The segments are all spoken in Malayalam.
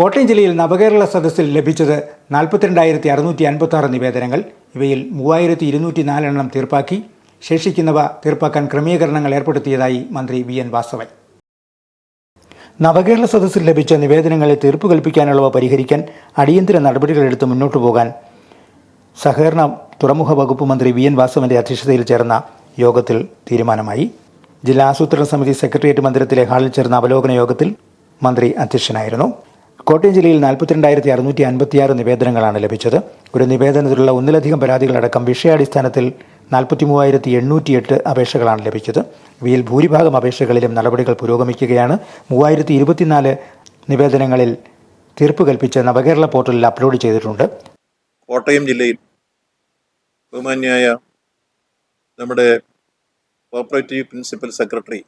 കോട്ടയം ജില്ലയിൽ നവകേരള സദസ്സിൽ ലഭിച്ചത് നാൽപ്പത്തിരണ്ടായിരത്തി അറുന്നൂറ്റി അൻപത്തി ആറ് നിവേദനങ്ങൾ. ഇവയിൽ മൂവായിരത്തി ഇരുന്നൂറ്റി നാലെണ്ണം തീർപ്പാക്കി. ശേഷിക്കുന്നവ തീർപ്പാക്കാൻ ക്രമീകരണങ്ങൾ ഏർപ്പെടുത്തിയതായി മന്ത്രി വി. എൻ. വാസവൻ. നവകേരള സദസ്സിൽ ലഭിച്ച നിവേദനങ്ങളെ തീർപ്പ് കൽപ്പിക്കാനുള്ളവ പരിഹരിക്കാൻ അടിയന്തര നടപടികളെടുത്ത് മുന്നോട്ടു പോകാൻ സഹകരണ തുറമുഖ വകുപ്പ് മന്ത്രി വി. എൻ. വാസവന്റെ അധ്യക്ഷതയിൽ ചേർന്ന യോഗത്തിൽ തീരുമാനമായി. ജില്ലാ ആസൂത്രണ സമിതി സെക്രട്ടേറിയറ്റ് മന്ദിരത്തിലെ ഹാളിൽ ചേർന്ന അവലോകന യോഗത്തിൽ മന്ത്രി അധ്യക്ഷനായിരുന്നു. കോട്ടയം ജില്ലയിൽ നാൽപ്പത്തിരണ്ടായിരത്തി അറുന്നൂറ്റി അൻപത്തിയാറ് നിവേദനങ്ങളാണ് ലഭിച്ചത്. ഒരു നിവേദനത്തിലുള്ള ഒന്നിലധികം പരാതികളടക്കം വിഷയാടിസ്ഥാനത്തിൽ നാൽപ്പത്തി മൂവായിരത്തി എണ്ണൂറ്റിയെട്ട് അപേക്ഷകളാണ് ലഭിച്ചത്. ഇവയിൽ ഭൂരിഭാഗം അപേക്ഷകളിലും നടപടികൾ പുരോഗമിക്കുകയാണ്. മൂവായിരത്തി ഇരുപത്തിനാല് നിവേദനങ്ങളിൽ തീർപ്പ് കൽപ്പിച്ച് നവകേരള പോർട്ടലിൽ അപ്ലോഡ് ചെയ്തിട്ടുണ്ട്. കോട്ടയം ജില്ലയിൽ ബഹുമാന്യായ നമ്മുടെ cooperative principal secretary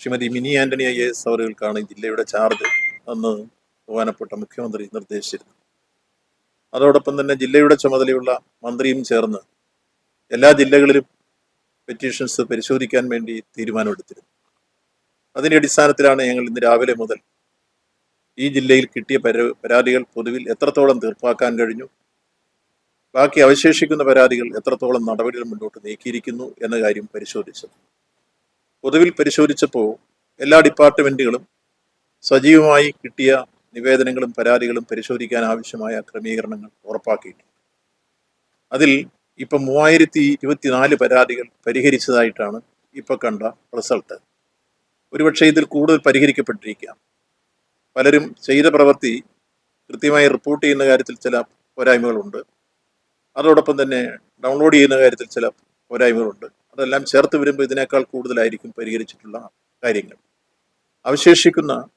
Shrimati Mini Antony I S അവറുകൾക്കാണ് ജില്ലയുടെ ചാർജ് അന്ന് ബഹുമാനപ്പെട്ട മുഖ്യമന്ത്രി നിർദ്ദേശിച്ചിരുന്നു. അതോടൊപ്പം തന്നെ ജില്ലയുടെ ചുമതലയുള്ള മന്ത്രിയും ചേർന്ന് എല്ലാ ജില്ലകളിലും പെറ്റീഷൻസ് പരിശോധിക്കാൻ വേണ്ടി തീരുമാനമെടുത്തിരുന്നു. അതിന്റെ അടിസ്ഥാനത്തിലാണ് ഞങ്ങൾ ഇന്ന് രാവിലെ മുതൽ ഈ ജില്ലയിൽ കിട്ടിയ പര- പരാതികൾ പൊതുവിൽ എത്രത്തോളം തീർപ്പാക്കാൻ കഴിഞ്ഞു ബാക്കി അവശേഷിക്കുന്ന പരാതികൾ എത്രത്തോളം നടപടികൾ മുന്നോട്ട് നീക്കിയിരിക്കുന്നു എന്ന കാര്യം പരിശോധിച്ചത്. പൊതുവിൽ പരിശോധിച്ചപ്പോൾ എല്ലാ ഡിപ്പാർട്ട്മെന്റുകളും സജീവമായി കിട്ടിയ നിവേദനങ്ങളും പരാതികളും പരിശോധിക്കാൻ ആവശ്യമായ ക്രമീകരണങ്ങൾ ഉറപ്പാക്കിയിട്ടുണ്ട്. അതിൽ ഇപ്പം മൂവായിരത്തി ഇരുപത്തിനാല് പരാതികൾ പരിഹരിച്ചതായിട്ടാണ് ഇപ്പൊ കണ്ട റിസൾട്ട്. ഒരുപക്ഷെ ഇതിൽ കൂടുതൽ പരിഹരിക്കപ്പെട്ടിരിക്കാം. പലരും ചെയ്ത പ്രവൃത്തി കൃത്യമായി റിപ്പോർട്ട് ചെയ്യുന്ന കാര്യത്തിൽ ചില പോരായ്മകളുണ്ട്. അതോടൊപ്പം തന്നെ ഡൗൺലോഡ് ചെയ്യുന്ന കാര്യത്തിൽ ചില പോരായ്മകളുണ്ട്. അതെല്ലാം ചേർത്ത് വരുമ്പോൾ ഇതിനേക്കാൾ കൂടുതലായിരിക്കും പരിഹരിച്ചിട്ടുള്ള കാര്യങ്ങൾ. അവശേഷിക്കുന്ന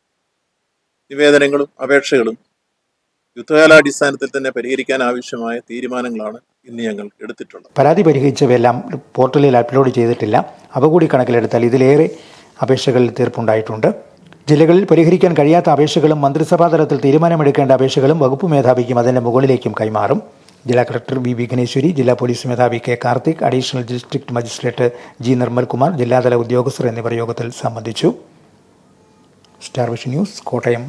നിവേദനങ്ങളും അപേക്ഷകളും യുദ്ധകാലാടിസ്ഥാനത്തിൽ തന്നെ പരിഹരിക്കാൻ ആവശ്യമായ തീരുമാനങ്ങളാണ് ഇന്ന് ഞങ്ങൾ എടുത്തിട്ടുള്ളത്. പരാതി പരിഹരിച്ചവയെല്ലാം പോർട്ടലിൽ അപ്ലോഡ് ചെയ്തിട്ടില്ല. അവ കൂടി കണക്കിലെടുത്താൽ ഇതിലേറെ അപേക്ഷകളിൽ തീർപ്പുണ്ടായിട്ടുണ്ട്. ജില്ലകളിൽ പരിഹരിക്കാൻ കഴിയാത്ത അപേക്ഷകളും മന്ത്രിസഭാ തലത്തിൽ തീരുമാനമെടുക്കേണ്ട അപേക്ഷകളും വകുപ്പ് മേധാവിക്കും അതിന്റെ മുകളിലേക്കും കൈമാറും. ജില്ലാ കളക്ടർ വി വിഘ്നേശ്വരി ജില്ലാ പോലീസ് മേധാവി K Karthik additional district magistrate G Nirmalkumar ജില്ലാതല ഉദ്യോഗസ്ഥർ എന്നിവർ യോഗത്തിൽ സംബന്ധിച്ചു. Star vision news Kottayam.